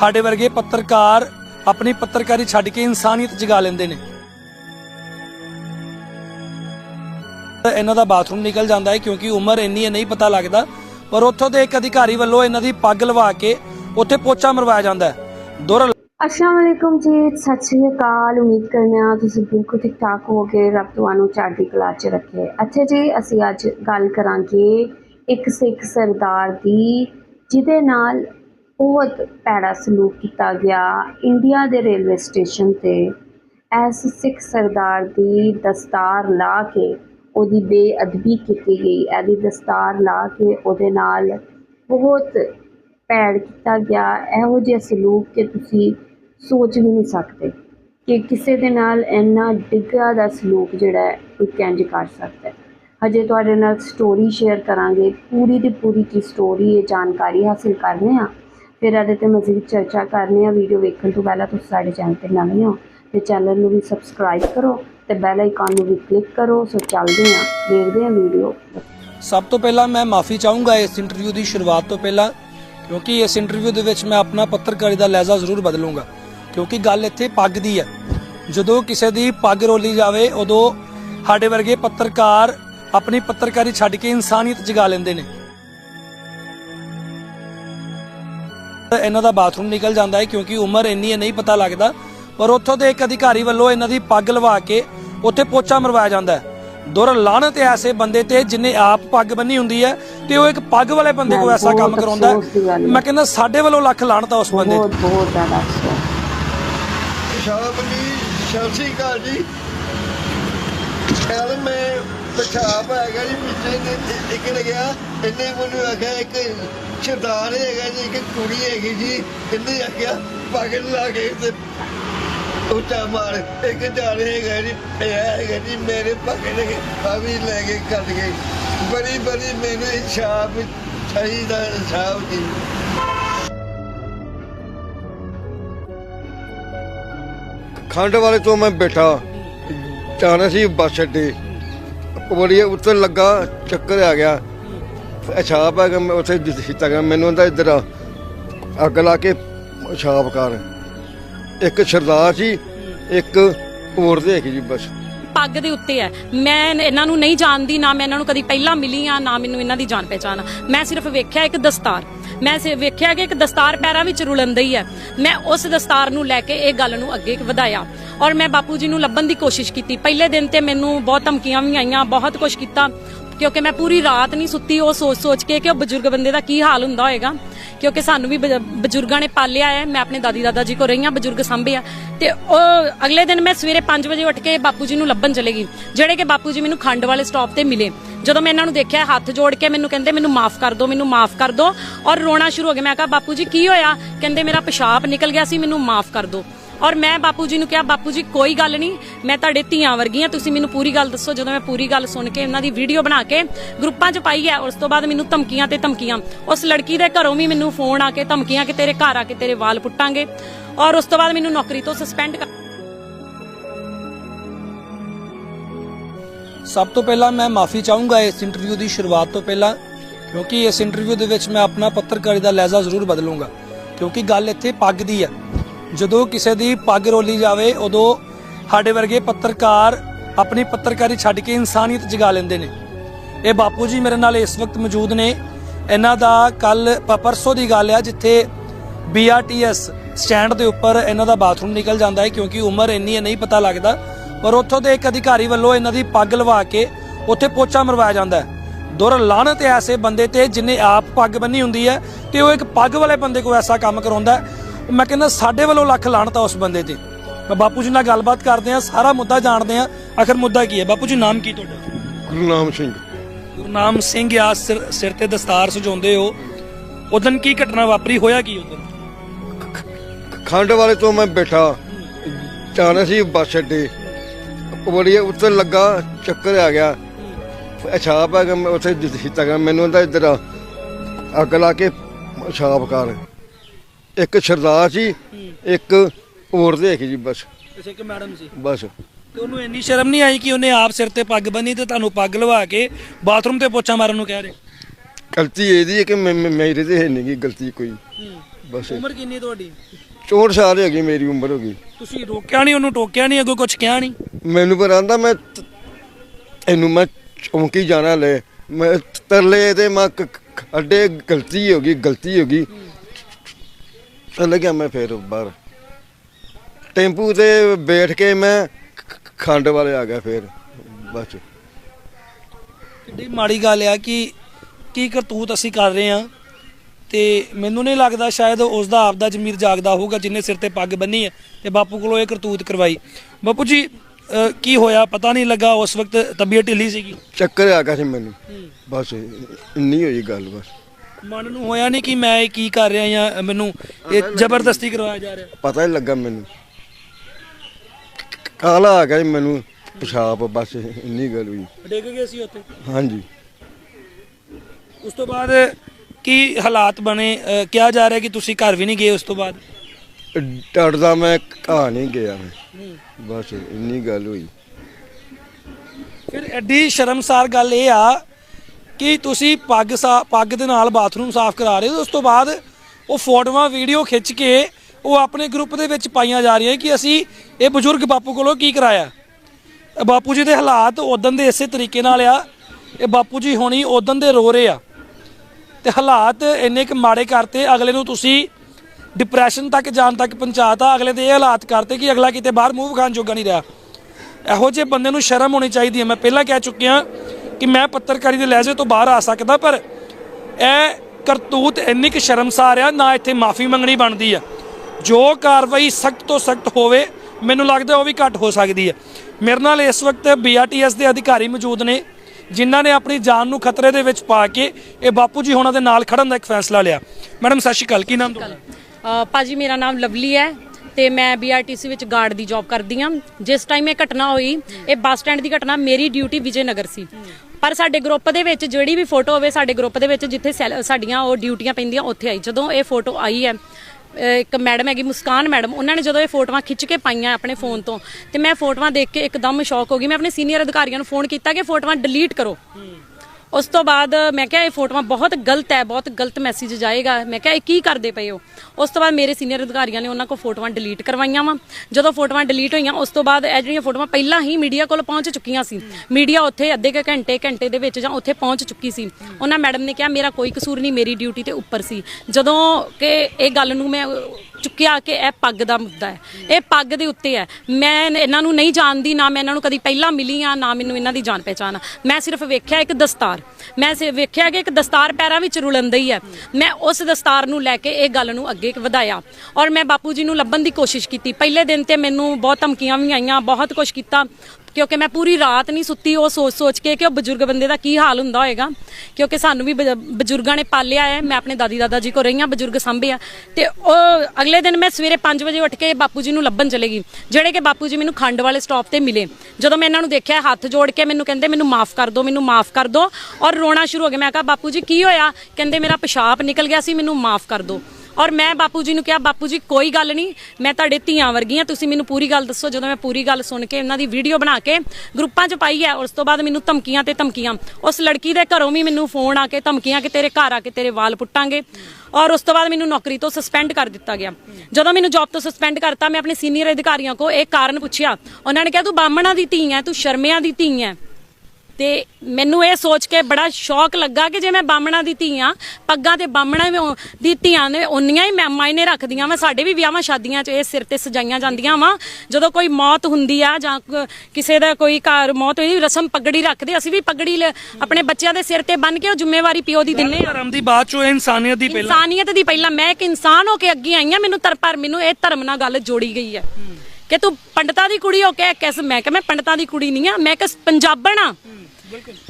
ਸਾਡੇ ਵਰਗੇ ਪੱਤਰਕਾਰ ਆਪਣੀ ਪੱਤਰਕਾਰੀ ਛੱਡ ਕੇ ਇਨਸਾਨੀਅਤ ਜਗਾ ਲੈਂਦੇ ਨੇ। ਇਹਨਾਂ ਦਾ ਬਾਥਰੂਮ ਨਿਕਲ ਜਾਂਦਾ ਹੈ ਕਿਉਂਕਿ ਉਮਰ ਇੰਨੀ ਹੈ, ਨਹੀਂ ਪਤਾ ਲੱਗਦਾ। ਪਰ ਉੱਥੋਂ ਦੇ ਇੱਕ ਅਧਿਕਾਰੀ ਵੱਲੋਂ ਇਹਨਾਂ ਦੀ ਪੱਗ ਲਵਾ ਕੇ ਉੱਥੇ ਪੋਚਾ ਮਰਵਾਇਆ ਜਾਂਦਾ ਹੈ। ਦੁਰ ਅਸਲਾਮ ਵਾਲੇਕੁਮ ਜੀ, ਸਤਿ ਸ਼੍ਰੀ ਅਕਾਲ। ਉਮੀਦ ਕਰਨੇ ਆ ਤੁਸੀਂ ਬਿਲਕੁਲ ਠੀਕ ਠਾਕ ਹੋਗੇ ਰੱਬ ਤੁਹਾਨੂੰ ਚੜ੍ਹਦੀ ਕਲਾ 'ਚ ਰੱਖੇ। ਅੱਛਾ ਜੀ, ਅਸੀਂ ਅੱਜ ਗੱਲ ਕਰਾਂਗੇ ਇੱਕ ਸਿੱਖ ਸਰਦਾਰ ਦੀ, ਜਿਹਦੇ ਨਾਲ ਬਹੁਤ ਭੈੜਾ ਸਲੂਕ ਕੀਤਾ ਗਿਆ। ਇੰਡੀਆ ਦੇ ਰੇਲਵੇ ਸਟੇਸ਼ਨ ਤੇ ਐਸ ਸਿੱਖ ਸਰਦਾਰ ਦੀ ਦਸਤਾਰ ਲਾ ਕੇ ਉਹਦੀ ਬੇਅਦਬੀ ਕੀਤੀ ਗਈ। ਇਹਦੀ ਦਸਤਾਰ ਲਾ ਕੇ ਉਹਦੇ ਨਾਲ ਬਹੁਤ ਭੈੜ ਕੀਤਾ ਗਿਆ। ਇਹੋ ਜਿਹਾ ਸਲੂਕ ਕਿ ਤੁਸੀਂ ਸੋਚ ਵੀ ਨਹੀਂ ਸਕਦੇ ਕਿ ਕਿਸੇ ਦੇ ਨਾਲ ਇੰਨਾ ਡਿੱਗਾ ਦਾ ਸਲੂਕ ਜਿਹੜਾ ਹੈ, ਕੋਈ ਕਿੰਜ ਕਰ ਸਕਦਾ ਹੈ। ਹਜੇ ਤੁਹਾਡੇ ਨਾਲ ਸਟੋਰੀ ਸ਼ੇਅਰ ਕਰਾਂਗੇ। ਪੂਰੀ ਦੀ ਪੂਰੀ ਕੀ ਸਟੋਰੀ ਇਹ ਜਾਣਕਾਰੀ ਹਾਸਿਲ ਕਰਨੇ ਆ ਫਿਰ ਇਹਦੇ ਤੇ ਮਜ਼ੀਦ ਚਰਚਾ ਕਰਨੇ ਆ ਵੀਡੀਓ ਵੇਖਣ ਤੋਂ ਪਹਿਲਾਂ ਤੁਸੀਂ ਸਾਡੇ ਚੈਨਲ ਤੇ ਨਵੇਂ ਹੋ, ਤੇ ਚੈਨਲ ਨੂੰ ਵੀ ਸਬਸਕ੍ਰਾਈਬ ਕਰੋ ਤੇ ਬੈਲ ਆਈਕਨ ਨੂੰ ਵੀ ਕਲਿੱਕ ਕਰੋ। ਸੋ ਚੱਲਦੇ ਆ ਦੇਖਦੇ ਆ ਵੀਡੀਓ ਸਭ ਤੋਂ ਪਹਿਲਾਂ ਮੈਂ ਮਾਫੀ ਚਾਹੂੰਗਾ ਇਸ ਇੰਟਰਵਿਊ ਦੀ ਸ਼ੁਰੂਆਤ ਤੋਂ ਪਹਿਲਾਂ, ਕਿਉਂਕਿ ਇਸ ਇੰਟਰਵਿਊ ਦੇ ਵਿੱਚ ਮੈਂ ਆਪਣਾ ਪੱਤਰਕਾਰੀ ਦਾ ਲਹਿਜ਼ਾ ਜ਼ਰੂਰ ਬਦਲੂੰਗਾ, ਕਿਉਂਕਿ ਗੱਲ ਇੱਥੇ ਪੱਗ ਦੀ ਹੈ। ਜਦੋਂ ਕਿਸੇ ਦੀ ਪੱਗ ਰੋਲੀ ਜਾਵੇ, ਉਦੋਂ ਸਾਡੇ ਵਰਗੇ ਪੱਤਰਕਾਰ ਆਪਣੀ ਪੱਤਰਕਾਰੀ ਛੱਡ ਕੇ ਇਨਸਾਨੀਅਤ ਜਗਾ ਲੈਂਦੇ ਨੇ। ਇਹਨਾਂ ਦਾ ਬਾਥਰੂਮ ਨਿਕਲ ਜਾਂਦਾ ਹੈ ਕਿਉਂਕਿ ਉਮਰ ਇੰਨੀ ਹੈ ਨਹੀਂ ਪਤਾ ਲੱਗਦਾ। ਪਰ ਉੱਥੋਂ ਦੇ ਇੱਕ ਅਧਿਕਾਰੀ ਵੱਲੋਂ ਇਹਨਾਂ ਦੀ ਪੱਗ ਲਵਾ ਕੇ ਉੱਥੇ ਪੋਚਾ ਮਰਵਾਇਆ ਜਾਂਦਾ ਹੈ। ਦੁਰ ਹੈ ਐਸੇ ਬੰਦੇ ਤੇ ਜਿਨੇ ਆਪ ਪੱਗ ਬੰਨੀ ਹੁੰਦੀ ਹੈ ਤੇ ਉਹ ਇੱਕ ਪੱਗ ਵਾਲੇ ਬੰਦੇ ਕੋਲ ਐਸਾ ਕੰਮ ਕਰਾਉਂਦਾ। ਮੈਂ ਕਹਿੰਦਾ ਸਾਡੇ ਵੱਲੋਂ ਲੱਖ ਆ ਉਸ ਬੰਦੇ ਤੇ ਬਹੁਤ ਬਹੁਤ ਜ਼ਿਆਦਾ ਸ਼ਾਮ ਜੀ ਸਤਿ ਸ਼੍ਰੀ ਅਕਾਲ ਜੀ। ਕੱਲ ਮੈਂ ਪਿਸ਼ਾਬ ਹੈਗਾ ਜੀ, ਪਿੱਛੇ ਨੇ ਗਿਆ, ਇਹਨੇ ਮੈਨੂੰ ਆਖਿਆ, ਇੱਕ ਸਰਦਾਰ ਹੈਗਾ ਜੀ, ਇੱਕ ਕੁੜੀ ਹੈਗੀ ਜੀ, ਇਹਨੇ ਆਖਿਆ ਪਾਗਲ ਲਾ ਕੇ ਤੇ ਉੱਚਾ ਮਾਰ। ਇੱਕ ਜਾਣੇ ਹੈਗਾ ਜੀ ਪਿਆ ਹੈਗਾ ਜੀ, ਮੇਰੇ ਪੱਕੇ ਨੇ ਆ ਵੀ ਲੈ ਕੇ ਕੱਢ ਗਏ ਬੜੀ ਬੜੀ ਮੈਨੂੰ ਇਨਸਾਫ ਚਾਹੀਦਾ ਇਨਸਾਫ ਜੀ। ਖੰਡ ਵਾਲੇ ਤੋਂ ਮੈਂ ਬੈਠਾ ਜਾਣਾ ਸੀ ਬੱਸ ਅੱਡੇ। ਬੜੀ ਉੱਤੇ ਲੱਗਾ, ਚੱਕਰ ਆ ਗਿਆ। ਅਛਾਪ ਆ ਗਿਆ, ਮੈਂ ਉੱਥੇ ਦਿੱਤਾ ਗਿਆ। ਮੈਨੂੰ ਕਹਿੰਦਾ ਇੱਧਰ ਆ। ਅੱਗ ਲਾ ਕੇ ਛਾਪ ਕਰ। ਇੱਕ ਸਰਦਾਰ ਸੀ, ਇੱਕ ਹੋਰ ਦੇ ਹੈਗੀ ਜੀ ਬਸ। ਪੱਗ ਦੇ ਉੱਤੇ ਹੈ। ਮੈਂ ਇਹਨਾਂ ਨੂੰ ਨਹੀਂ ਜਾਣਦੀ, ਨਾ ਮੈਂ ਇਹਨਾਂ ਨੂੰ ਕਦੀ ਪਹਿਲਾਂ ਮਿਲੀ ਆ ਨਾ ਮੈਨੂੰ ਇਹਨਾਂ ਦੀ ਜਾਣ ਪਹਿਚਾਣ। ਮੈਂ ਸਿਰਫ ਵੇਖਿਆ ਇੱਕ ਦਸਤਾਰ। ਮੈਂ ਸਿਰਫ ਵੇਖਿਆ ਕਿ ਇੱਕ ਦਸਤਾਰ ਪੈਰਾਂ ਵਿੱਚ ਰੁਲੰਦੀ ਹੈ। ਮੈਂ ਉਸ ਦਸਤਾਰ ਨੂੰ ਲੈ ਕੇ ਇਹ ਗੱਲ ਨੂੰ ਅੱਗੇ ਵਧਾਇਆ। ਔਰ ਮੈਂ ਬਾਪੂ ਜੀ ਨੂੰ ਲੱਭਣ ਦੀ ਕੋਸ਼ਿਸ਼ ਕੀਤੀ। ਪਹਿਲੇ ਦਿਨ ਤੇ ਮੈਨੂੰ ਬਹੁਤ ਧਮਕੀਆਂ ਵੀ ਆਈਆਂ, ਬਹੁਤ ਕੁਝ ਕੀਤਾ। ਕਿਉਂਕਿ ਮੈਂ ਪੂਰੀ ਰਾਤ ਨਹੀਂ ਸੁੱਤੀ, ਉਹ ਸੋਚ ਸੋਚ ਕੇ ਕਿ ਉਹ ਬਜ਼ੁਰਗ ਬੰਦੇ ਦਾ ਕੀ ਹਾਲ ਹੁੰਦਾ ਹੋਏਗਾ। ਕਿਉਂਕਿ ਸਾਨੂੰ ਵੀ ਬਜ਼ੁਰਗਾਂ ਨੇ ਪਾਲਿਆ ਹੈ। ਮੈਂ ਆਪਣੇ ਦਾਦੀ ਦਾਦਾ ਜੀ ਕੋ ਰਹੀ ਹਾਂ, ਬਜ਼ੁਰਗ ਸੰਭੇ ਆ। ਤੇ ਉਹ ਅਗਲੇ ਦਿਨ ਮੈਂ ਸਵੇਰੇ 5 ਵਜੇ ਉੱਠ ਕੇ ਬਾਪੂ ਜੀ ਨੂੰ ਲੱਭਣ ਚਲੇਗੀ ਜਿਹੜੇ ਕਿ ਬਾਪੂ ਜੀ ਮੈਨੂੰ ਖੰਡ ਵਾਲੇ ਸਟਾਪ ਤੇ ਮਿਲੇ। ਜਦੋਂ ਮੈਂ ਇਹਨਾਂ ਨੂੰ ਦੇਖਿਆ, ਹੱਥ ਜੋੜ ਕੇ ਮੈਨੂੰ ਕਹਿੰਦੇ, ਮੈਨੂੰ ਮਾਫ ਕਰ ਦਿਓ ਮੈਨੂੰ ਮਾਫ ਕਰ ਦਿਓ ਔਰ ਰੋਣਾ ਸ਼ੁਰੂ ਹੋ ਗਿਆ। ਮੈਂ ਕਿਹਾ, ਬਾਪੂ ਜੀ, ਕੀ ਹੋਇਆ? ਕਹਿੰਦੇ, ਮੇਰਾ ਪਿਸ਼ਾਬ ਨਿਕਲ ਗਿਆ ਸੀ, ਮੈਨੂੰ ਮਾਫ ਕਰ ਦਿਓ ਔਰ ਮੈਂ ਬਾਪੂ ਜੀ ਨੂੰ ਕਿਹਾ, ਬਾਪੂ ਜੀ, ਕੋਈ ਗੱਲ ਨਹੀਂ, ਮੈਂ ਤੁਹਾਡੇ ਧੀਆਂ ਵਰਗੀ ਹਾਂ ਤੁਸੀਂ ਮੈਨੂੰ ਪੂਰੀ ਗੱਲ ਦੱਸੋ। ਜਦੋਂ ਮੈਂ ਪੂਰੀ ਗੱਲ ਸੁਣ ਕੇ ਇਹਨਾਂ ਦੀ ਵੀਡੀਓ ਬਣਾ ਕੇ ਗਰੁੱਪਾਂ 'ਚ ਪਾਈ ਹੈ, ਉਸ ਤੋਂ ਬਾਅਦ ਮੈਨੂੰ ਧਮਕੀਆਂ ਤੇ ਧਮਕੀਆਂ। ਉਸ ਲੜਕੀ ਦੇ ਘਰੋਂ ਵੀ ਮੈਨੂੰ ਫੋਨ ਆ ਕੇ ਧਮਕੀਆਂ ਕਿ ਤੇਰੇ ਘਰ ਆ ਕੇ ਤੇਰੇ ਵਾਲ ਪੁੱਟਾਂਗੇ। ਔਰ ਉਸ ਤੋਂ ਬਾਅਦ ਮੈਨੂੰ ਨੌਕਰੀ ਤੋਂ ਸਸਪੈਂਡ ਕਰ ਸਭ ਤੋਂ ਪਹਿਲਾਂ ਮੈਂ ਮਾਫੀ ਚਾਹੂੰਗਾ ਇਸ ਇੰਟਰਵਿਊ ਦੀ ਸ਼ੁਰੂਆਤ ਤੋਂ ਪਹਿਲਾਂ, ਕਿਉਂਕਿ ਇਸ ਇੰਟਰਵਿਊ ਦੇ ਵਿੱਚ ਮੈਂ ਆਪਣਾ ਪੱਤਰਕਾਰੀ ਦਾ ਲਹਿਜ਼ਾ ਜ਼ਰੂਰ ਬਦਲੂੰਗਾ। ਕਿਉਂਕਿ ਗੱਲ ਇੱਥੇ ਪੱਗ ਦੀ ਹੈ। ਜਦੋਂ ਕਿਸੇ ਦੀ ਪੱਗ ਰੋਲੀ ਜਾਵੇ, ਉਦੋਂ ਸਾਡੇ ਵਰਗੇ ਪੱਤਰਕਾਰ ਆਪਣੀ ਪੱਤਰਕਾਰੀ ਛੱਡ ਕੇ ਇਨਸਾਨੀਅਤ ਜਗਾ ਲੈਂਦੇ ਨੇ। ਇਹ ਬਾਪੂ ਜੀ ਮੇਰੇ ਨਾਲ ਇਸ ਵਕਤ ਮੌਜੂਦ ਨੇ। ਇਹਨਾਂ ਦਾ ਕੱਲ ਪਰਸੋਂ ਦੀ ਗੱਲ ਆ, ਜਿੱਥੇ ਬੀਆਰਟੀਐਸ ਸਟੈਂਡ ਦੇ ਉੱਪਰ ਇਹਨਾਂ ਦਾ ਬਾਥਰੂਮ ਨਿਕਲ ਜਾਂਦਾ ਹੈ, ਕਿਉਂਕਿ ਉਮਰ ਇੰਨੀ ਹੈ, ਨਹੀਂ ਪਤਾ ਲੱਗਦਾ। ਪਰ ਉੱਥੋਂ ਦੇ ਇੱਕ ਅਧਿਕਾਰੀ ਵੱਲੋਂ ਇਹਨਾਂ ਦੀ ਪੱਗ ਲਵਾ ਕੇ ਉੱਥੇ ਪੋਚਾ ਮਰਵਾਇਆ ਜਾਂਦਾ ਹੈ। ਦੁਰ ਲਾਹਨਤ ਹੈ ਐਸੇ ਬੰਦੇ ਤੇ ਜਿਨੇ ਆਪ ਪੱਗ ਬੰਨੀ ਹੁੰਦੀ ਹੈ, ਤੇ ਉਹ ਇੱਕ ਪੱਗ ਵਾਲੇ ਬੰਦੇ ਕੋਲ ਐਸਾ ਕੰਮ ਕਰਾਉਂਦਾ ਮੈਂ ਕਹਿੰਦਾ ਸਾਡੇ ਵੱਲੋਂ ਲੱਖ ਲਾਹਨਤ ਆ ਉਸ ਬੰਦੇ ਤੇ। ਮੈਂ ਬਾਪੂ ਜੀ ਨਾਲ ਗੱਲਬਾਤ ਕਰਦੇ ਆ ਸਾਰਾ ਮੁੱਦਾ ਜਾਣਦੇ ਆ ਆਖਰ ਮੁੱਦਾ ਕੀ ਹੈ? ਬਾਪੂ ਜੀ ਨਾਮ ਕੀ ਤੁਹਾਡਾ? ਗੁਰਨਾਮ ਸਿੰਘ। ਗੁਰਨਾਮ ਸਿੰਘ ਆ ਸਿਰ ਸਿਰ ਤੇ ਦਸਤਾਰ ਸਜਾਉਂਦੇ ਹੋ। ਉਦੋਂ ਕੀ ਘਟਨਾ ਵਾਪਰੀ? ਹੋਇਆ ਕੀ ਉਦੋਂ ਖੰਡ ਵਾਲੇ ਤੋਂ ਮੈਂ ਬੈਠਾ। ਜਾਣਾ ਸੀ ਬੱਸ ਅੱਡੇ। ਬੜੀ ਉੱਤੇ ਲੱਗਾ ਚੱਕਰ ਆ ਗਿਆ। ਛਾਪ ਆ ਗਿਆ ਮੈਂ ਉੱਥੇ ਦਿੱਤਾ ਗਿਆ ਮੈਨੂੰ ਕਹਿੰਦਾ ਇੱਧਰ ਅੱਗ ਲਾ ਕੇ ਛਾਪ ਕਰ। ਇੱਕ ਸਰਦਾਰ ਸੀ ਇੱਕ ਹੋਰ ਦੇ ਹੈਗੀ ਜੀ ਬਸ। ਕਿਸੇ ਕਿ ਮੈਡਮ ਸੀ ਬਸ। ਤੇ ਉਹਨੂੰ ਇੰਨੀ ਸ਼ਰਮ ਨਹੀਂ ਆਈ ਕਿ ਉਹਨੇ ਆਪ ਸਿਰ ਤੇ ਪੱਗ ਬੰਨੀ ਤੇ ਤੁਹਾਨੂੰ ਪੱਗ ਲਵਾ ਕੇ ਬਾਥਰੂਮ ਤੇ ਪੋਚਾ ਮਾਰਨ ਨੂੰ ਕਹਿ ਰਹੇ? ਗਲਤੀ ਇਹਦੀ ਹੈ ਕਿ ਮੇਰੇ ਤੇ ਹੈ ਨਹੀਂ ਗੀ ਗਲਤੀ ਕੋਈ। ਬਸ। ਉਮਰ ਕਿੰਨੀ ਹੈ ਤੁਹਾਡੀ? 64 ਸਾਲ ਹੈਗੀ ਮੇਰੀ ਉਮਰ ਹੋ ਗਈ। ਤੁਸੀਂ ਰੋਕਿਆ ਨਹੀਂ ਉਹਨੂੰ ਟੋਕਿਆ ਨਹੀਂ ਅੱਗੋਂ ਕੁਝ ਕਿਹਾ ਨਹੀਂ? ਮੈਨੂੰ ਪਰ ਆਂਦਾ ਮੈਂ ਤੈਨੂੰ ਮੈਂ ਚੌਂਕੀ ਜਾਣਾ ਲੈ। ਮੈਂ ਤਰਲੇ ਤੇ ਮੈਂ ਅੱਡੇ ਗਲਤੀ ਹੋ ਗਈ ਗਲਤੀ ਹੋ ਗਈ। ਚੱਲ ਗਿਆ ਮੈਂ ਫੇਰ ਬਾਹਰ। ਟੈਂਪੂ ਤੇ ਬੈਠ ਕੇ ਮੈਂ ਖੰਡ ਵਾਲੇ ਆ ਗਿਆ ਫੇਰ ਬਸ ਕਿੱਡੀ ਮਾੜੀ ਗੱਲ ਆ ਕਿ ਕੀ ਕਰਤੂਤ ਅਸੀਂ ਕਰ ਰਹੇ ਆ ਤੇ ਮੈਨੂੰ ਨਹੀਂ ਲੱਗਦਾ ਸ਼ਾਇਦ ਉਸ ਦਾ ਆਪਦਾ ਜ਼ਮੀਰ ਜਾਗਦਾ ਹੋਊਗਾ ਜਿੰਨੇ ਸਿਰ ਤੇ ਪੱਗ ਬੰਨੀ ਹੈ ਤੇ ਬਾਪੂ ਕੋਲੋਂ ਇਹ ਕਰਤੂਤ ਕਰਵਾਈ। ਬਾਪੂ ਜੀ ਅਹ, ਕੀ ਹੋਇਆ? ਪਤਾ ਨਹੀਂ ਲੱਗਾ ਉਸ ਵਕਤ ਤਬੀਅਤ ਢਿੱਲੀ ਸੀਗੀ। ਚੱਕਰ ਆ ਗਿਆ ਸੀ ਮੈਨੂੰ। ਬਸ ਇੰਨੀ ਹੋਈ ਗੱਲ ਬਸ। ਮਨ ਨੂੰ ਹੋਇਆ ਨਹੀਂ ਕਿ ਮੈਂ ਇਹ ਕੀ ਕਰ ਰਿਹਾ ਜਾਂ ਮੈਨੂੰ ਇਹ ਜ਼ਬਰਦਸਤੀ ਕਰਵਾਇਆ ਜਾ ਰਿਹਾ। ਪਤਾ ਹੀ ਲੱਗਾ ਮੈਨੂੰ। ਕਾਲਾ ਆ ਗਿਆ ਮੈਨੂੰ ਪਿਸ਼ਾਬ ਬਸ ਇੰਨੀ ਗੱਲ ਹੋਈ ਡਿੱਗ ਗਏ ਸੀ ਉੱਥੇ? ਹਾਂਜੀ। ਉਸ ਤੋਂ ਬਾਅਦ ਕੀ ਹਾਲਾਤ ਬਣੇ? ਅਹ, ਕਿਹਾ ਜਾ ਰਿਹਾ ਕਿ ਤੁਸੀਂ ਘਰ ਵੀ ਨਹੀਂ ਗਏ ਉਸ ਤੋਂ ਬਾਅਦ? ਡਰਦਾ ਮੈਂ ਘਾ ਨਹੀਂ ਗਿਆ ਮੈਂ। ਬਸ ਇੰਨੀ ਗੱਲ ਹੋਈ। ਫਿਰ ਐਡੀ ਸ਼ਰਮਸਾਰ ਗੱਲ ਇਹ ਆ ਕਿ ਤੁਸੀਂ ਪੱਗ ਸਾ, ਪੱਗ ਦੇ ਨਾਲ ਬਾਥਰੂਮ ਸਾਫ਼ ਕਰਾ ਰਹੇ ਹੋ, ਉਸ ਤੋਂ ਬਾਅਦ ਉਹ ਫੋਟੋਆਂ, ਵੀਡੀਓ ਖਿੱਚ ਕੇ ਉਹ ਆਪਣੇ ਗਰੁੱਪ ਦੇ ਵਿੱਚ ਪਾਈਆਂ ਜਾ ਰਹੀਆਂ ਕਿ ਅਸੀਂ ਇਹ ਬਜ਼ੁਰਗ ਬਾਪੂ ਕੋਲੋਂ ਕੀ ਕਰਾਇਆ? ਬਾਪੂ ਜੀ ਦੇ ਹਾਲਾਤ ਉਦੋਂ ਦੇ ਇਸੇ ਤਰੀਕੇ ਨਾਲ ਆ। ਇਹ ਬਾਪੂ ਜੀ ਹੋਣੀ ਉਦੋਂ ਦੇ ਰੋ ਰਹੇ ਆ। ਤੇ ਹਾਲਾਤ ਇੰਨੇ ਕੁ ਮਾੜੇ ਕਰਤੇ, ਅਗਲੇ ਨੂੰ ਤੁਸੀਂ ਡਿਪਰੈਸ਼ਨ ਤੱਕ ਜਾਣ ਤੱਕ ਪਹੁੰਚਾਤਾ। ਅਗਲੇ ਦੇ ਇਹ ਹਾਲਾਤ ਕਰਤੇ ਕਿ ਅਗਲਾ ਕਿਤੇ ਬਾਹਰ ਮੂੰਹ ਖਾਣ ਜੋਗਾ ਨਹੀਂ ਰਿਹਾ। ਇਹੋ ਜਿਹੇ ਬੰਦੇ ਨੂੰ ਸ਼ਰਮ ਹੋਣੀ ਚਾਹੀਦੀ ਹੈ। ਮੈਂ ਪਹਿਲਾਂ ਕਹਿ ਚੁੱਕਿਆ ਕਿ ਮੈਂ ਪੱਤਰਕਾਰੀ ਦੇ ਲਹਿਜੇ ਤੋਂ ਬਾਹਰ ਆ ਸਕਦਾ ਪਰ ਇਹ ਕਰਤੂਤ ਇੰਨੀ ਕੁ ਸ਼ਰਮਸਾਰ ਆ ਨਾ ਇੱਥੇ ਮਾਫੀ ਮੰਗਣੀ ਬਣਦੀ ਆ। ਜੋ ਕਾਰਵਾਈ ਸਖਤ ਤੋਂ ਸਖਤ ਹੋਵੇ ਮੈਨੂੰ ਲੱਗਦਾ ਉਹ ਵੀ ਘੱਟ ਹੋ ਸਕਦੀ ਹੈ ਮੇਰੇ ਨਾਲ ਇਸ ਵਕਤ ਬੀਆਰਟੀਐਸ ਦੇ ਅਧਿਕਾਰੀ ਮੌਜੂਦ ਨੇ ਜਿਨ੍ਹਾਂ ਨੇ ਆਪਣੀ ਜਾਨ ਨੂੰ ਖਤਰੇ ਦੇ ਵਿੱਚ ਪਾ ਕੇ ਇਹ ਬਾਪੂ ਜੀ ਹੋਣਾ ਦੇ ਨਾਲ ਖੜਨ ਦਾ ਇੱਕ ਫੈਸਲਾ ਲਿਆ। ਮੈਡਮ ਸਤਿ ਸ਼੍ਰੀ ਅਕਾਲ ਕੀ ਨਾਮ ਤੁਹਾਡਾ? ਅ, ਮੇਰਾ ਨਾਮ ਲਵਲੀ ਹੈ ਤੇ ਮੈਂ ਬੀਆਰਟੀਸੀ ਵਿੱਚ ਗਾਰਡ ਦੀ ਜੌਬ ਕਰਦੀ ਹਾਂ। ਜਿਸ ਟਾਈਮ ਇਹ ਘਟਨਾ ਹੋਈ ਇਹ ਬੱਸ ਸਟੈਂਡ ਦੀ ਘਟਨਾ ਮੇਰੀ ਡਿਊਟੀ ਵਿਜੇ ਨਗਰ ਸੀ। ਪਰ ਸਾਡੇ ਗਰੁੱਪ ਦੇ ਵਿੱਚ ਜਿਹੜੀ ਵੀ ਫੋਟੋ ਹੋਵੇ, ਸਾਡੇ ਗਰੁੱਪ ਦੇ ਵਿੱਚ ਜਿੱਥੇ ਸੈਲ- ਸਾਡੀਆਂ ਉਹ ਡਿਊਟੀਆਂ ਪੈਂਦੀਆਂ, ਉੱਥੇ ਆਈ। ਜਦੋਂ ਇਹ ਫੋਟੋ ਆਈ ਹੈ ਇੱਕ ਮੈਡਮ ਹੈਗੀ, ਮੁਸਕਾਨ ਮੈਡਮ ਉਹਨਾਂ ਨੇ ਜਦੋਂ ਇਹ ਫੋਟੋਆਂ ਖਿੱਚ ਕੇ ਪਾਈਆਂ ਆਪਣੇ ਫੋਨ ਤੋਂ, ਤੇ ਮੈਂ ਫੋਟੋਆਂ ਦੇਖ ਕੇ ਇੱਕਦਮ ਸ਼ੌਕ ਹੋ ਗਈ। ਮੈਂ ਆਪਣੇ ਸੀਨੀਅਰ ਅਧਿਕਾਰੀਆਂ ਨੂੰ ਫੋਨ ਕੀਤਾ ਕਿ ਫੋਟੋਆਂ ਡਿਲੀਟ ਕਰੋ। ਉਸ ਤੋਂ ਬਾਅਦ ਮੈਂ ਕਿਹਾ, ਇਹ ਫੋਟੋਆਂ ਬਹੁਤ ਗਲਤ ਹੈ, ਬਹੁਤ ਗਲਤ ਮੈਸੇਜ ਜਾਏਗਾ। ਮੈਂ ਕਿਹਾ, ਇਹ ਕੀ ਕਰਦੇ ਪਏ ਹੋ? ਉਸ ਤੋਂ ਬਾਅਦ ਮੇਰੇ ਸੀਨੀਅਰ ਅਧਿਕਾਰੀਆਂ ਨੇ ਉਹਨਾਂ ਕੋਲ ਫੋਟੋਆਂ ਡਿਲੀਟ ਕਰਵਾਈਆਂ ਵਾ। ਜਦੋਂ ਫੋਟੋਆਂ ਡਿਲੀਟ ਹੋਈਆਂ, ਉਸ ਤੋਂ ਬਾਅਦ ਇਹ ਜਿਹੜੀਆਂ ਫੋਟੋਆਂ ਪਹਿਲਾਂ ਹੀ ਮੀਡੀਆ ਕੋਲ ਪਹੁੰਚ ਚੁੱਕੀਆਂ ਸੀ। ਮੀਡੀਆ ਉੱਥੇ ਅੱਧੇ ਕੁ ਘੰਟੇ ਘੰਟੇ ਦੇ ਵਿੱਚ ਜਾਂ ਉੱਥੇ ਪਹੁੰਚ ਚੁੱਕੀ ਸੀ। ਉਹਨਾਂ ਮੈਡਮ ਨੇ ਕਿਹਾ, ਮੇਰਾ ਕੋਈ ਕਸੂਰ ਨਹੀਂ, ਮੇਰੀ ਡਿਊਟੀ ਤੇ ਉੱਪਰ ਸੀ। ਜਦੋਂ ਕਿ ਇਹ ਗੱਲ ਨੂੰ ਮੈਂ ਚੁੱਕਿਆ ਕਿ ਇਹ ਪੱਗ ਦਾ ਮੁੱਦਾ ਹੈ। ਇਹ ਪੱਗ ਦੇ ਉੱਤੇ ਹੈ। ਮੈਂ ਇਹਨਾਂ ਨੂੰ ਨਹੀਂ ਜਾਣਦੀ, ਨਾ ਮੈਂ ਇਹਨਾਂ ਨੂੰ ਕਦੀ ਪਹਿਲਾਂ ਮਿਲੀ ਆ ਨਾ ਮੈਨੂੰ ਇਹਨਾਂ ਦੀ ਜਾਣ ਪਹਿਚਾਣ ਆ। ਮੈਂ ਸਿਰਫ ਵੇਖਿਆ ਇੱਕ ਦਸਤਾਰ। ਮੈਂ ਸਿਰਫ ਵੇਖਿਆ ਕਿ ਇੱਕ ਦਸਤਾਰ ਪੈਰਾਂ ਵਿੱਚ ਰੁਲੰਦੀ ਹੈ। ਮੈਂ ਉਸ ਦਸਤਾਰ ਨੂੰ ਲੈ ਕੇ ਇਹ ਗੱਲ ਨੂੰ ਅੱਗੇ ਵਧਾਇਆ। ਔਰ ਮੈਂ ਬਾਪੂ ਜੀ ਨੂੰ ਲੱਭਣ ਦੀ ਕੋਸ਼ਿਸ਼ ਕੀਤੀ। ਪਹਿਲੇ ਦਿਨ ਤੇ ਮੈਨੂੰ ਬਹੁਤ ਧਮਕੀਆਂ ਵੀ ਆਈਆਂ, ਬਹੁਤ ਕੁਝ ਕੀਤਾ। ਕਿਉਂਕਿ ਮੈਂ ਪੂਰੀ ਰਾਤ ਨਹੀਂ ਸੁੱਤੀ, ਉਹ ਸੋਚ ਸੋਚ ਕੇ ਕਿ ਉਹ ਬਜ਼ੁਰਗ ਬੰਦੇ ਦਾ ਕੀ ਹਾਲ ਹੁੰਦਾ ਹੋਏਗਾ। ਕਿਉਂਕਿ ਸਾਨੂੰ ਵੀ ਬਜ਼- ਬਜ਼ੁਰਗਾਂ ਨੇ ਪਾਲਿਆ ਹੈ, ਮੈਂ ਆਪਣੇ ਦਾਦੀ ਦਾਦਾ ਜੀ ਕੋ ਰਹੀ ਹਾਂ, ਬਜ਼ੁਰਗ ਸੰਭੇ ਆ। ਤੇ ਉਹ ਅਗਲੇ ਦਿਨ ਮੈਂ ਸਵੇਰੇ 5 ਵਜੇ ਉੱਠ ਕੇ ਬਾਪੂ ਜੀ ਨੂੰ ਲੱਭਣ ਚਲੇਗੀ ਜਿਹੜੇ ਕਿ ਬਾਪੂ ਜੀ ਮੈਨੂੰ ਖੰਡ ਵਾਲੇ ਸਟਾਪ ਤੇ ਮਿਲੇ। ਜਦੋਂ ਮੈਂ ਇਹਨਾਂ ਨੂੰ ਦੇਖਿਆ, ਹੱਥ ਜੋੜ ਕੇ ਮੈਨੂੰ ਕਹਿੰਦੇ, ਮੈਨੂੰ ਮਾਫ ਕਰ ਦਿਓ ਮੈਨੂੰ ਮਾਫ ਕਰ ਦਿਓ ਔਰ ਰੋਣਾ ਸ਼ੁਰੂ ਹੋ ਗਿਆ। ਮੈਂ ਕਿਹਾ, ਬਾਪੂ ਜੀ, ਕੀ ਹੋਇਆ? ਕਹਿੰਦੇ, ਮੇਰਾ ਪਿਸ਼ਾਬ ਨਿਕਲ ਗਿਆ ਸੀ, ਮੈਨੂੰ ਮਾਫ ਕਰ ਦਿਓ ਔਰ ਮੈਂ ਬਾਪੂ ਜੀ ਨੂੰ ਕਿਹਾ, ਬਾਪੂ ਜੀ, ਕੋਈ ਗੱਲ ਨਹੀਂ, ਮੈਂ ਤੁਹਾਡੇ ਧੀਆਂ ਵਰਗੀਆਂ, ਤੁਸੀਂ ਮੈਨੂੰ ਪੂਰੀ ਗੱਲ ਦੱਸੋ। ਜਦੋਂ ਮੈਂ ਪੂਰੀ ਗੱਲ ਸੁਣ ਕੇ ਇਹਨਾਂ ਦੀ ਵੀਡੀਓ ਬਣਾ ਕੇ ਗਰੁੱਪਾਂ 'ਚ ਪਾਈ ਹੈ, ਉਸ ਤੋਂ ਬਾਅਦ ਮੈਨੂੰ ਧਮਕੀਆਂ ਤੇ ਧਮਕੀਆਂ। ਉਸ ਲੜਕੀ ਦੇ ਘਰੋਂ ਵੀ ਮੈਨੂੰ ਫੋਨ ਆ ਕੇ ਧਮਕੀਆਂ ਕਿ ਤੇਰੇ ਘਰ ਆ ਕੇ ਤੇਰੇ ਵਾਲ ਪੁੱਟਾਂਗੇ। ਔਰ ਉਸ ਤੋਂ ਬਾਅਦ ਮੈਨੂੰ ਨੌਕਰੀ ਤੋਂ ਸਸਪੈਂਡ ਕਰ ਦਿੱਤਾ ਗਿਆ। ਜਦੋਂ ਮੈਨੂੰ ਜੌਬ ਤੋਂ ਸਸਪੈਂਡ ਕਰਤਾ, ਮੈਂ ਆਪਣੇ ਸੀਨੀਅਰ ਅਧਿਕਾਰੀਆਂ ਕੋ ਇਹ ਕਾਰਨ ਪੁੱਛਿਆ। ਉਹਨਾਂ ਨੇ ਕਿਹਾ, ਤੂੰ ਬਾਹਮਣਾ ਦੀ ਧੀ ਹੈ, ਤੂੰ ਸ਼ਰਮਿਆਂ ਦੀ ਧੀ ਹੈ। ਤੇ ਮੈਨੂੰ ਇਹ ਸੋਚ ਕੇ ਬੜਾ ਸ਼ੌਕ ਲੱਗਾ ਕਿ ਜੇ ਮੈਂ ਬਾਹਮਣਾ ਦੀ ਧੀ ਆ ਪੱਗਾਂ ਤੇ ਉਹ- ਦੀ ਧੀਆਂ ਨੇ ਉਨੀਆਂ ਹੀ ਮਾਇਨੇ ਰੱਖਦੀਆਂ ਵਾ ਸਾਡੇ ਵੀ ਵਿਆਹਾਂ ਸ਼ਾਦੀਆਂ 'ਚ ਇਹ ਸਿਰ ਤੇ ਸਜਾਈਆਂ ਜਾਂਦੀਆਂ ਵਾ। ਜਦੋਂ ਕੋਈ ਮੌਤ ਹੁੰਦੀ ਆ ਜਾਂ ਕਿਸੇ ਦਾ ਕੋਈ ਘਰ ਮੌਤ ਹੋਈ ਰਸਮ ਪਗੜੀ ਰੱਖਦੇ ਅਸੀਂ ਵੀ ਪਗੜੀ ਆਪਣੇ ਬੱਚਿਆਂ ਦੇ ਸਿਰ ਤੇ ਬੰਨ ਕੇ ਉਹ ਜ਼ਿੰਮੇਵਾਰੀ ਪਿਓ ਦੀ ਦਿੰਨੇ ਆ ਧਰਮ ਦੀ ਬਾਤ ਚੋਂ ਇਨਸਾਨੀਅਤ ਦੀ ਪਹਿਲਾਂ ਇਨਸਾਨੀਅਤ ਦੀ ਪਹਿਲਾਂ ਮੈਂ ਇੱਕ ਇਨਸਾਨ ਹੋ ਕੇ ਅੱਗੇ ਆਈ ਆ ਮੈਨੂੰ ਤਰ ਪਰ ਮੈਨੂੰ ਇਹ ਧਰਮ ਨਾਲ ਗੱਲ ਜੋੜੀ ਗਈ ਹੈ। ਕਿ ਤੂੰ ਪੰਡਤਾਂ ਦੀ ਕੁੜੀ ਹੋ ਕੇ ਕਿਸ ਮੈਂ ਕਿ ਮੈਂ ਪੰਡਤਾਂ ਦੀ ਕੁੜੀ ਨਹੀਂ ਆ ਮੈਂ ਕਿ ਪੰਜਾਬਣ ਆ।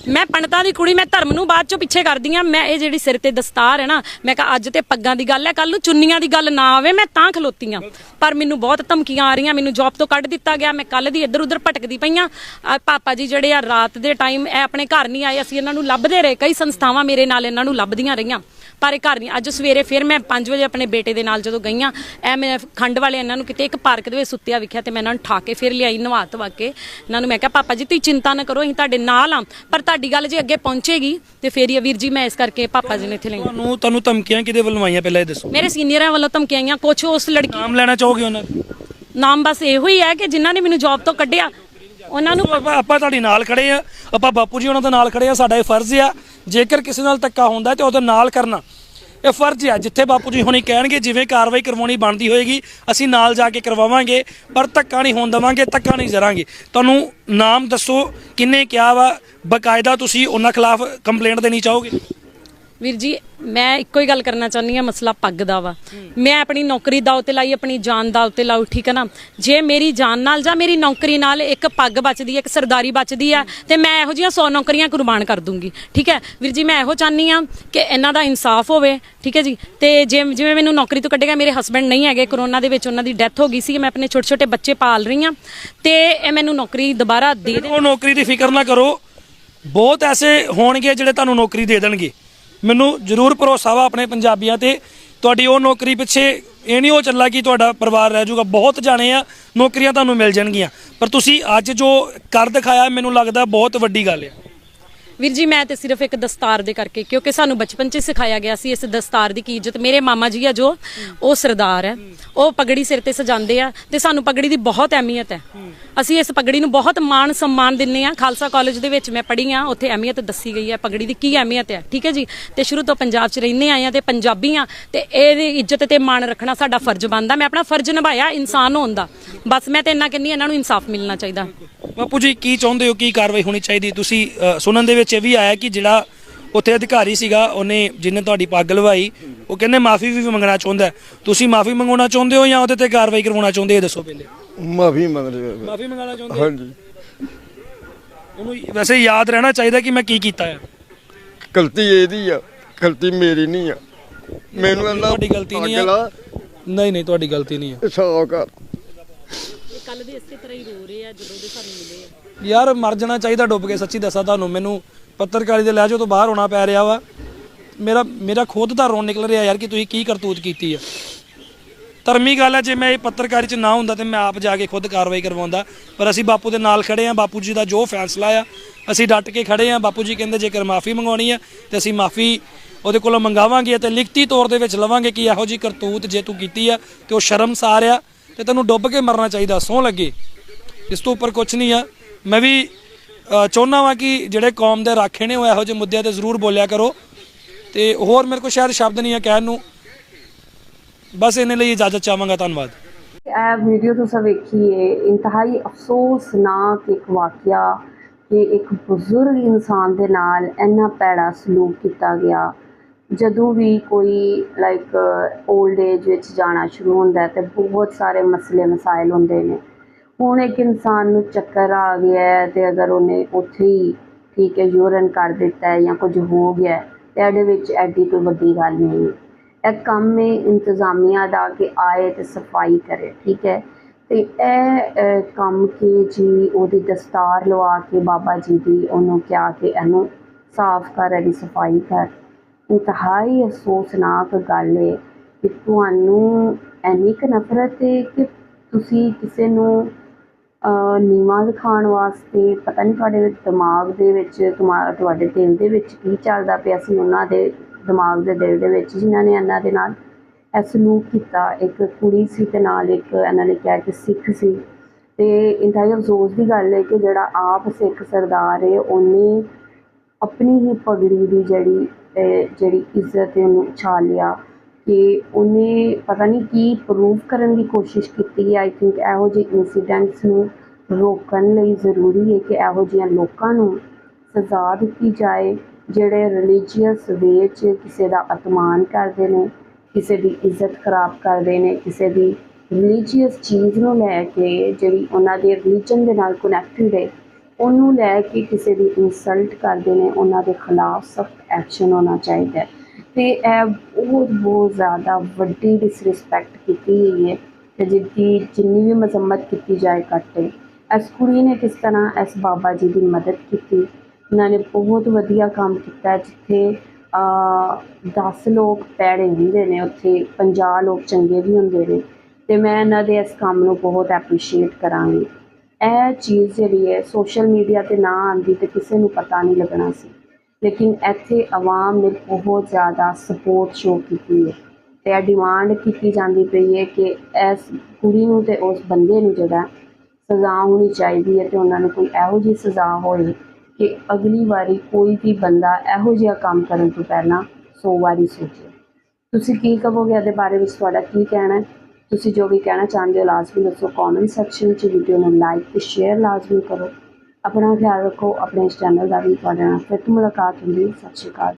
ਮੈਂ ਪੰਡਤਾਂ ਦੀ ਕੁੜੀ ਮੈਂ ਧਰਮ ਨੂੰ ਬਾਅਦ ਚੋਂ ਪਿੱਛੇ ਕਰਦੀ ਆ ਮੈਂ ਇਹ ਜਿਹੜੀ ਸਿਰ ਤੇ ਦਸਤਾਰ ਹੈ ਨਾ ਮੈਂ ਕਿਹਾ ਅੱਜ ਤੇ ਪੱਗਾਂ ਦੀ ਗੱਲ ਹੈ ਕੱਲ ਨੂੰ ਚੁੰਨੀਆਂ ਦੀ ਗੱਲ ਨਾ ਆਵੇ ਮੈਂ ਤਾਂ ਖਲੋਤੀ ਆ। ਪਰ ਮੈਨੂੰ ਬਹੁਤ ਧਮਕੀਆਂ ਆ ਰਹੀਆਂ ਮੈਨੂੰ ਜੌਬ ਤੋਂ ਕੱਢ ਦਿੱਤਾ ਗਿਆ ਮੈਂ ਕੱਲ ਦੀ ਇੱਧਰ ਉੱਧਰ ਭਟਕਦੀ ਪਈਆਂ ਆਹ ਪਾਪਾ ਜੀ ਜਿਹੜੇ ਆ ਰਾਤ ਦੇ ਟਾਈਮ ਇਹ ਆਪਣੇ ਘਰ ਨਹੀਂ ਆਏ ਅਸੀਂ ਇਹਨਾਂ ਨੂੰ ਲੱਭਦੇ ਰਹੇ ਕਈ ਸੰਸਥਾਵਾਂ ਮੇਰੇ ਨਾਲ ਇਹਨਾਂ ਨੂੰ ਲੱਭਦੀਆਂ ਰਹੀਆਂ। ਪਰ ਇਹ ਘਰ ਨਹੀਂ। ਅੱਜ ਸਵੇਰੇ ਫਿਰ ਮੈਂ 5 ਵਜੇ ਆਪਣੇ ਬੇਟੇ ਦੇ ਨਾਲ ਜਦੋਂ ਗਈਆਂ ਐ ਮੈਂ ਖੰਡ ਵਾਲੇ ਇਹਨਾਂ ਨੂੰ ਕਿਤੇ ਇੱਕ ਪਾਰਕ ਦੇ ਵਿੱਚ ਸੁੱਤਿਆ ਵਿਖਿਆ ਤੇ ਮੈਂ ਇਹਨਾਂ ਨੂੰ ਠਾ ਕੇ ਫਿਰ ਲਿਆਈ ਨਵਾ ਧਵਾ ਕੇ ਇਹਨਾਂ ਨੂੰ ਮੈਂ ਕਿਹਾ ਪਾਪਾ ਜੀ ਤੁਸੀਂ ਚਿੰਤਾ ਨਾ ਕਰੋ ਅਸੀਂ ਤੁਹਾਡੇ ਨਾਲ ਆ ਪਰ ਤੁਹਾਡੀ ਗੱਲ ਜੇ ਅੱਗੇ ਪਹੁੰਚੇਗੀ ਤੇ ਫੇਰ ਹੀ ਵੀਰ ਜੀ ਮੈਂ ਇਸ ਕਰਕੇ ਪਾਪਾ ਜੀ ਨੇ ਇੱਥੇ ਲੈਂਗੇ ਤੁਹਾਨੂੰ ਤੁਹਾਨੂੰ ਧਮਕੀਆਂ ਕਿਹਦੇ ਵੱਲੋਂ ਆਈਆਂ ਪਹਿਲਾਂ ਇਹ ਦੱਸੋ। ਮੇਰੇ ਸੀਨੀਅਰਾਂ ਵੱਲੋਂ ਧਮਕੀਆਂ ਆਈਆਂ ਕੁਛ ਉਸ ਲੜਕੀ ਨਾਮ ਲੈਣਾ ਚਾਹੋਗੇ ਉਹਨਾਂ ਦਾ ਨਾਮ ਬਸ ਇਹੋ ਹੀ ਹੈ ਕਿ ਜਿਨ੍ਹਾਂ ਨੇ ਮੈਨੂੰ ਜੌਬ ਤੋਂ ਕੱਢਿਆ। ਉਹਨਾਂ ਨੂੰ ਆਪਾਂ ਆਪਾਂ ਤੁਹਾਡੇ ਨਾਲ ਖੜੇ ਆ। ਆਪਾਂ ਬਾਪੂ ਜੀ ਉਹਨਾਂ ਦੇ ਨਾਲ ਖੜੇ ਆ, ਸਾਡਾ ਇਹ ਫਰਜ਼ ਆ। ਜੇਕਰ ਕਿਸੇ ਨਾਲ ਧੱਕਾ ਹੁੰਦਾ ਤੇ ਉਹਦੇ ਨਾਲ ਕਰਨਾ। ਇਹ ਫਰਜ਼ ਆ, ਜਿੱਥੇ ਬਾਪੂ ਜੀ ਹੁਣੀ ਕਹਿਣਗੇ, ਜਿਵੇਂ ਕਾਰਵਾਈ ਕਰਵਾਉਣੀ ਬਣਦੀ ਹੋਏਗੀ, ਅਸੀਂ ਨਾਲ ਜਾ ਕੇ ਕਰਵਾਵਾਂਗੇ, ਪਰ ਧੱਕਾ ਨਹੀਂ ਹੋਣ ਦੇਵਾਂਗੇ, ਧੱਕਾ ਨਹੀਂ ਜ਼ਰਾਂਗੇ। ਤੁਹਾਨੂੰ ਨਾਮ ਦੱਸੋ, ਕਿੰਨੇ ਕਿਹਾ ਵਾ, ਬਕਾਇਦਾ ਤੁਸੀਂ ਉਹਨਾਂ ਖਿਲਾਫ ਕੰਪਲੇਂਟ ਦੇਣੀ ਚਾਹੋਗੇ? ਵੀਰ ਜੀ, ਮੈਂ ਇੱਕੋ ਹੀ ਗੱਲ ਕਰਨਾ ਚਾਹੁੰਦੀ ਹਾਂ, ਮਸਲਾ ਪੱਗ ਦਾ ਵਾ। ਮੈਂ ਆਪਣੀ ਨੌਕਰੀ ਦਾ ਉਤੇ ਲਾਈ, ਆਪਣੀ ਜਾਨ ਦਾ ਉਤੇ ਲਾਉ ਠੀਕ ਹੈ ਨਾ? ਜੇ ਮੇਰੀ ਜਾਨ ਨਾਲ ਜਾਂ ਮੇਰੀ ਨੌਕਰੀ ਨਾਲ ਇੱਕ ਪੱਗ ਬਚਦੀ ਹੈ ਇੱਕ ਸਰਦਾਰੀ ਬਚਦੀ ਆ, ਤੇ ਮੈਂ ਇਹੋ ਜਿਹੀਆਂ 100 ਨੌਕਰੀਆਂ ਕੁਰਬਾਨ ਕਰ ਦੂੰਗੀ, ਠੀਕ ਹੈ? ਵੀਰ ਜੀ, ਮੈਂ ਇਹੋ ਚਾਹੁੰਦੀ ਆ ਕਿ ਇਹਨਾਂ ਦਾ ਇਨਸਾਫ ਹੋਵੇ, ਠੀਕ ਹੈ ਜੀ? ਤੇ ਜੇ ਜਿਵੇਂ ਮੈਨੂੰ ਨੌਕਰੀ ਤੋਂ ਕੱਢੇਗਾ, ਮੇਰੇ ਹਸਬੰਡ ਨਹੀਂ ਹੈਗੇ ਕਰੋਨਾ ਦੇ ਵਿੱਚ ਉਹਨਾਂ ਦੀ ਡੈਥ ਹੋ ਗਈ ਸੀ, ਮੈਂ ਆਪਣੇ ਛੋਟੇ ਛੋਟੇ ਬੱਚੇ ਪਾਲ ਰਹੀ ਆ ਤੇ ਇਹ ਮੈਨੂੰ ਨੌਕਰੀ ਦੁਬਾਰਾ ਦੇ ਦੇ ਉਹ ਨੌਕਰੀ ਦੀ ਫਿਕਰ ਨਾ ਕਰੋ। ਬਹੁਤ ਐਸੇ ਹੋਣਗੇ ਜਿਹੜੇ ਤੁਹਾਨੂੰ ਨੌਕਰੀ ਦੇ ਦੇਣਗੇ। ਮੈਨੂੰ ਜ਼ਰੂਰ ਭਰੋਸਾ ਵਾ ਆਪਣੇ ਪੰਜਾਬੀਆਂ ਤੇ। ਤੁਹਾਡੀ ਉਹ ਨੌਕਰੀ ਪਿੱਛੇ ਇਹ ਨਹੀਂ ਉਹ ਚੱਲਾ ਕਿ ਤੁਹਾਡਾ ਪਰਿਵਾਰ ਰਹਿ ਜਾਊਗਾ। ਬਹੁਤ ਜਾਣੇ ਆ, ਨੌਕਰੀਆਂ ਤੁਹਾਨੂੰ ਮਿਲ ਜਾਣਗੀਆਂ। ਪਰ ਤੁਸੀਂ ਅੱਜ ਜੋ ਕਰ ਦਿਖਾਇਆ, ਮੈਨੂੰ ਲੱਗਦਾ ਬਹੁਤ ਵੱਡੀ ਗੱਲ ਆ। ਵੀਰ ਜੀ, ਮੈਂ ਤੇ ਸਿਰਫ ਇੱਕ ਦਸਤਾਰ ਦੇ ਕਰਕੇ, ਕਿਉਂਕਿ ਸਾਨੂੰ ਬਚਪਨ 'ਚ ਸਿਖਾਇਆ ਗਿਆ ਸੀ ਇਸ ਦਸਤਾਰ ਦੀ ਕੀ ਇੱਜ਼ਤ। ਮੇਰੇ ਮਾਮਾ ਜੀ ਆ ਜੋ, ਉਹ ਸਰਦਾਰ ਹੈ। ਉਹ ਪਗੜੀ ਸਿਰ ਤੇ ਸਜਾਉਂਦੇ ਆ ਤੇ ਸਾਨੂੰ ਪਗੜੀ ਦੀ ਬਹੁਤ ਅਹਿਮੀਅਤ ਹੈ। ਅਸੀਂ ਇਸ ਪਗੜੀ ਨੂੰ ਬਹੁਤ ਮਾਣ ਸਨਮਾਨ ਦਿੰਨੇ ਆ। ਖਾਲਸਾ ਕਾਲਜ ਦੇ ਵਿੱਚ ਮੈਂ ਪੜ੍ਹੀ ਆ, ਉੱਥੇ ਅਹਿਮੀਅਤ ਦੱਸੀ ਗਈ ਹੈ ਪਗੜੀ ਦੀ ਕੀ ਅਹਿਮੀਅਤ ਹੈ, ਠੀਕ ਹੈ ਜੀ? ਤੇ ਸ਼ੁਰੂ ਤੋਂ ਪੰਜਾਬ 'ਚ ਰਹਿੰਦੇ ਆਏ ਆ ਤੇ ਪੰਜਾਬੀ ਆ, ਤੇ ਇਹਦੀ ਇੱਜ਼ਤ ਤੇ ਮਾਣ ਰੱਖਣਾ ਸਾਡਾ ਫਰਜ਼ ਬਣਦਾ। ਮੈਂ ਆਪਣਾ ਫਰਜ਼ ਨਿਭਾਇਆ ਇਨਸਾਨ ਹੋਣ ਦਾ। ਬਸ ਮੈਂ ਤੇ ਇੰਨਾ ਕਹਿੰਨੀ ਇਹਨਾਂ ਨੂੰ ਇਨਸਾਫ ਮਿਲਣਾ ਚਾਹੀਦਾ। ਬਾਪੂ ਜੀ, ਕੀ ਚਾਹੁੰਦੇ ਹੋ? ਕੀ ਕਾਰਵਾਈ ਹੋਣੀ ਚਾਹੀਦੀ? ਤੁਸੀਂ ਸੁਣਨ ਦੇ ਵਿੱਚ ਇਹ ਵੀ ਆਇਆ ਕਿ ਜਿਹੜਾ ਉੱਥੇ ਅਧਿਕਾਰੀ ਸੀਗਾ ਉਹਨੇ ਜਿਹਨੇ ਤੁਹਾਡੀ ਪੱਗ ਲਵਾਈ ਉਹ ਕਹਿੰਦੇ ਮਾਫੀ ਵੀ ਮੰਗਣਾ ਚਾਹੁੰਦਾ। ਤੁਸੀਂ ਮਾਫੀ ਮੰਗਵਾਉਣਾ ਚਾਹੁੰਦੇ ਹੋ ਜਾਂ ਉਹਦੇ ਤੇ ਕਾਰਵਾਈ ਕਰਵਾਉਣਾ ਚਾਹੁੰਦੇ ਹੋ ਇਹ ਦੱਸੋ ਪਹਿਲੇ ਮਾਫੀ ਮੰਗ ਰਿਹਾ। ਮਾਫੀ ਮੰਗਾਉਣਾ ਚਾਹੁੰਦੇ ਹੋ? ਹਾਂਜੀ ਉਹਨੂੰ ਵੈਸੇ ਯਾਦ ਰਹਿਣਾ ਚਾਹੀਦਾ ਕਿ ਮੈਂ ਕੀ ਕੀਤਾ ਹੈ ਗਲਤੀ ਇਹਦੀ ਆ ਗਲਤੀ ਮੇਰੀ ਨਹੀਂ ਆ ਮੈਨੂੰ ਅੱਲਾ ਤੁਹਾਡੀ ਗਲਤੀ ਨਹੀਂ ਆ। ਨਹੀਂ ਨਹੀਂ ਤੁਹਾਡੀ ਗਲਤੀ ਨਹੀਂ ਹੈ ਸੌ ਕਰ ਕੱਲ ਦੇ ਇਸੇ ਤਰ੍ਹਾਂ ਹੀ ਰੋ ਰਹੇ ਆ, ਜਦੋਂ ਦੇ ਸਾਨੂੰ ਮਿਲੇ ਆ। ਯਾਰ ਮਰ ਜਾਣਾ ਚਾਹੀਦਾ ਡੁੱਬ ਕੇ, ਸੱਚੀ ਦੱਸਾਂ ਤੁਹਾਨੂੰ, ਮੈਨੂੰ ਪੱਤਰਕਾਰੀ ਦੇ ਲਹਿਜੇ ਤੋਂ ਬਾਹਰ ਹੋਣਾ ਪੈ ਰਿਹਾ ਵਾ। ਮੇਰਾ ਮੇਰਾ ਖੁਦ ਦਾ ਰੋਣ ਨਿਕਲ ਰਿਹਾ ਯਾਰ ਕਿ ਤੁਸੀਂ ਕੀ ਕਰਤੂਤ ਕੀਤੀ ਆ। ਧਰਮੀ ਗੱਲ ਹੈ ਜੇ ਮੈਂ ਇਹ ਪੱਤਰਕਾਰੀ 'ਚ ਨਾ ਹੁੰਦਾ ਤੇ ਮੈਂ ਆਪ ਜਾ ਕੇ ਖੁਦ ਕਾਰਵਾਈ ਕਰਵਾਉਂਦਾ। ਪਰ ਅਸੀਂ ਬਾਪੂ ਦੇ ਨਾਲ ਖੜੇ ਆ, ਬਾਪੂ ਜੀ ਦਾ ਜੋ ਫੈਸਲਾ ਆ, ਅਸੀਂ ਡਟ ਕੇ ਖੜੇ ਆ। ਬਾਪੂ ਜੀ ਕਹਿੰਦੇ ਜੇਕਰ ਮਾਫੀ ਮੰਗਵਾਉਣੀ ਆ, ਤੇ ਅਸੀਂ ਮਾਫੀ ਉਹਦੇ ਕੋਲੋਂ ਮੰਗਾਵਾਂਗੇ ਤੇ ਲਿਖਤੀ ਤੌਰ ਦੇ ਵਿੱਚ ਲਵਾਂਗੇ ਕਿ ਇਹੋ ਜੀ ਕਰਤੂਤ ਜੇ ਤੂੰ ਕੀਤੀ ਆ, ਤੇ ਉਹ ਸ਼ਰਮਸਾਰ ਆ। ਤੇ ਤੈਨੂੰ ਡੁੱਬ ਕੇ ਮਰਨਾ ਚਾਹੀਦਾ ਸੌ ਲੱਗੇ। ਇਸ ਤੋਂ ਉੱਪਰ ਕੁਝ ਨਹੀਂ ਆ। ਮੈਂ ਵੀ ਚਾਹੁੰਦਾ ਵਾਂ ਕਿ ਜਿਹੜੇ ਕੌਮ ਦੇ ਰਾਖੇ ਨੇ, ਉਹ ਇਹੋ ਜਿਹੇ ਮੁੱਦਿਆਂ ਤੇ ਜ਼ਰੂਰ ਬੋਲਿਆ ਕਰੋ। ਤੇ ਹੋਰ ਮੇਰੇ ਕੋਲ ਸ਼ਾਇਦ ਸ਼ਬਦ ਨਹੀਂ ਆ ਕਹਿਣ ਨੂੰ। ਬਸ ਇਹਨੇ ਲਈ ਇਜਾਜ਼ਤ ਚਾਹਾਂਗਾ, ਧੰਨਵਾਦ। ਇਹ ਵੀਡੀਓ ਤੁਸੀਂ ਵੇਖੀਏ, ਇੰਤਹਾਈ ਅਫਸੋਸਨਾਕ ਇੱਕ ਵਾਕਿਆ ਕਿ ਇੱਕ ਬਜ਼ੁਰਗ ਇਨਸਾਨ ਦੇ ਨਾਲ ਇੰਨਾ ਭੈੜਾ ਸਲੂਕ ਕੀਤਾ ਗਿਆ। ਜਦੋਂ ਵੀ ਕੋਈ ਲਾਈਕ 올ਡ ਏਜ ਵਿੱਚ ਜਾਣਾ ਸ਼ੁਰੂ ਹੁੰਦਾ ਤਾਂ ਬਹੁਤ ਸਾਰੇ ਮਸਲੇ ਮਸਾਇਲ ਹੁੰਦੇ ਨੇ। ਹੁਣ ਇੱਕ ਇਨਸਾਨ ਨੂੰ ਚੱਕਰ ਆ ਗਿਆ ਹੈ ਤੇ ਅਗਰ ਉਹਨੇ ਉੱਥੇ ਹੀ ਠੀਕ ਹੈ ਯੂਰਨ ਕਰ ਦਿੱਤਾ ਜਾਂ ਕੁਝ ਹੋ ਗਿਆ ਹੈ, ਤੇ ਇਹਦੇ ਵਿੱਚ ਐਡੀ ਕੋਈ ਵੱਡੀ ਗੱਲ ਨਹੀਂ ਇਹ ਕੰਮ ਹੈ ਇੰਤਜ਼ਾਮੀਆ ਦਾ ਕਿ ਆਏ ਤੇ ਸਫ਼ਾਈ ਕਰੇ ਠੀਕ ਹੈ? ਤੇ ਇਹ ਕੰਮ ਕਿ ਜੀ ਉਹਦੀ ਦਸਤਾਰ ਲਵਾ ਕੇ ਬਾਬਾ ਜੀ ਦੀ ਉਹਨੂੰ ਕਿਹਾ ਕਿ ਇਹਨੂੰ ਸਾਫ਼ ਕਰ ਇਹਦੀ ਸਫ਼ਾਈ ਕਰ। ਇੰਤਹਾਈ ਅਫਸੋਸਨਾਕ ਗੱਲ ਹੈ ਕਿ ਤੁਹਾਨੂੰ ਇੰਨੀ ਕੁ ਨਫ਼ਰਤ ਹੈ ਕਿ ਤੁਸੀਂ ਕਿਸੇ ਨੂੰ ਨੀਵਾਂ ਦਿਖਾਉਣ ਵਾਸਤੇ ਪਤਾ ਨਹੀਂ ਤੁਹਾਡੇ ਦਿਮਾਗ ਦੇ ਵਿੱਚ, ਤੁਮਾ- ਤੁਹਾਡੇ ਦਿਲ ਦੇ ਵਿੱਚ ਕੀ ਚੱਲਦਾ ਪਿਆ ਸੀ, ਉਹਨਾਂ ਦੇ ਦਿਮਾਗ ਦੇ ਦਿਲ ਦੇ ਵਿੱਚ ਜਿਨ੍ਹਾਂ ਨੇ ਇਹਨਾਂ ਦੇ ਨਾਲ ਇਸ ਨੂੰ ਕੀਤਾ। ਇੱਕ ਕੁੜੀ ਸੀ ਤੇ ਨਾਲ ਇੱਕ ਇਹਨਾਂ ਨੇ ਕਿਹਾ ਕਿ ਸਿੱਖ ਸੀ। ਤੇ ਇੰਤਹਾਈ ਅਫਸੋਸ ਦੀ ਗੱਲ ਹੈ ਕਿ ਜਿਹੜਾ ਆਪ ਸਿੱਖ ਸਰਦਾਰ ਹੈ ਉਹਨੇ ਆਪਣੀ ਹੀ ਪਗੜੀ ਦੀ ਜਿਹੜੀ ਜਿਹੜੀ ਇੱਜ਼ਤ ਹੈ ਉਹਨੂੰ ਛਾਲਿਆ ਕਿ ਉਹਨੇ ਪਤਾ ਨਹੀਂ ਕੀ ਪ੍ਰੂਵ ਕਰਨ ਦੀ ਕੋਸ਼ਿਸ਼ ਕੀਤੀ ਹੈ। ਆਈ ਥਿੰਕ ਇਹੋ ਜਿਹੇ ਇਨਸੀਡੈਂਟਸ ਨੂੰ ਰੋਕਣ ਲਈ ਜ਼ਰੂਰੀ ਹੈ ਕਿ ਇਹੋ ਜਿਹੀਆਂ ਲੋਕਾਂ ਨੂੰ ਸਜ਼ਾ ਦਿੱਤੀ ਜਾਏ, ਜਿਹੜੇ ਰਿਲੀਜੀਅਸ ਵੇ 'ਚ ਕਿਸੇ ਦਾ ਅਪਮਾਨ ਕਰਦੇ ਨੇ, ਕਿਸੇ ਦੀ ਇੱਜ਼ਤ ਖਰਾਬ ਕਰਦੇ ਨੇ, ਕਿਸੇ ਦੀ ਰਿਲੀਜੀਅਸ ਚੀਜ਼ ਨੂੰ ਲੈ ਕੇ ਜਿਹੜੀ ਉਹਨਾਂ ਦੇ ਰਿਲੀਜਨ ਦੇ ਨਾਲ ਕਨੈਕਟਡ ਹੈ, ਉਹਨੂੰ ਲੈ ਕੇ ਕਿਸੇ ਦੀ ਇਨਸਲਟ ਕਰਦੇ ਨੇ, ਉਹਨਾਂ ਦੇ ਖਿਲਾਫ ਸਖਤ ਐਕਸ਼ਨ ਹੋਣਾ ਚਾਹੀਦਾ ਹੈ। ਤੇ ਇਹ ਬਹੁਤ ਬਹੁਤ ਜ਼ਿਆਦਾ ਵੱਡੀ ਡਿਸਰਿਸਪੈਕਟ ਕੀਤੀ ਹੋਈ ਹੈ ਤੇ ਜਿੱਦੀ ਜਿੰਨੀ ਵੀ ਮਜ਼ਮਤ ਕੀਤੀ ਜਾਏ ਘੱਟ ਇਸ ਕੁੜੀ ਨੇ ਕਿਸ ਤਰ੍ਹਾਂ ਇਸ ਬਾਬਾ ਜੀ ਦੀ ਮਦਦ ਕੀਤੀ? ਉਹਨਾਂ ਨੇ ਬਹੁਤ ਵਧੀਆ ਕੰਮ ਕੀਤਾ ਜਿੱਥੇ 10 ਲੋਕ ਪੈੜੇ ਹੁੰਦੇ ਨੇ, ਉੱਥੇ 50 ਲੋਕ ਚੰਗੇ ਵੀ ਹੁੰਦੇ ਨੇ। ਤੇ ਮੈਂ ਇਹਨਾਂ ਦੇ ਇਸ ਕੰਮ ਨੂੰ ਬਹੁਤ ਐਪਰੀਸ਼ੀਏਟ ਕਰਾਂਗੀ। ਇਹ ਚੀਜ਼ ਜਿਹੜੀ ਹੈ ਸੋਸ਼ਲ ਮੀਡੀਆ ਤੇ ਨਾ ਆਂਦੀ ਤੇ ਕਿਸੇ ਨੂੰ ਪਤਾ ਨਹੀਂ ਲੱਗਣਾ ਸੀ। ਲੇਕਿਨ ਇੱਥੇ ਆਵਾਮ ਨੇ ਬਹੁਤ ਜ਼ਿਆਦਾ ਸਪੋਰਟ ਸ਼ੋ ਕੀਤੀ ਹੈ ਤੇ ਇਹ ਡਿਮਾਂਡ ਕੀਤੀ ਜਾਂਦੀ ਪਈ ਹੈ ਕਿ ਇਸ ਕੁੜੀ ਨੂੰ ਤੇ ਉਸ ਬੰਦੇ ਨੂੰ ਜਿਹੜਾ ਸਜ਼ਾ ਹੋਣੀ ਚਾਹੀਦੀ ਹੈ ਤੇ ਉਹਨਾਂ ਨੂੰ ਕੋਈ ਇਹੋ ਜਿਹੀ ਸਜ਼ਾ ਹੋਏ ਕਿ ਅਗਲੀ ਵਾਰੀ ਕੋਈ ਵੀ ਬੰਦਾ ਇਹੋ ਜਿਹਾ ਕੰਮ ਕਰਨ ਤੋਂ ਪਹਿਲਾਂ 100 ਵਾਰੀ ਸੋਚੇ। ਤੁਸੀਂ ਕੀ ਕਹੋਗੇ ਇਹਦੇ ਬਾਰੇ ਵਿੱਚ? ਤੁਹਾਡਾ ਕੀ ਕਹਿਣਾ ਹੈ? ਤੁਸੀਂ ਜੋ ਵੀ ਕਹਿਣਾ ਚਾਹੁੰਦੇ ਹੋ ਲਾਜ਼ਮੀ ਦੱਸੋ। ਕਮੈਂਟ ਸੈਕਸ਼ਨ 'ਚ ਵੀਡੀਓ ਨੂੰ ਲਾਈਕ ਤੇ ਸ਼ੇਅਰ ਲਾਜ਼ਮੀ ਕਰੋ। ਆਪਣਾ ਖਿਆਲ ਰੱਖੋ, ਆਪਣੇ ਇਸ ਚੈਨਲ ਦਾ ਵੀ ਤੁਹਾਡੇ ਨਾਲ ਫਿਰ ਤੋਂ ਮੁਲਾਕਾਤ ਹੁੰਦੀ ਸਤਿ ਸ਼੍ਰੀ ਅਕਾਲ।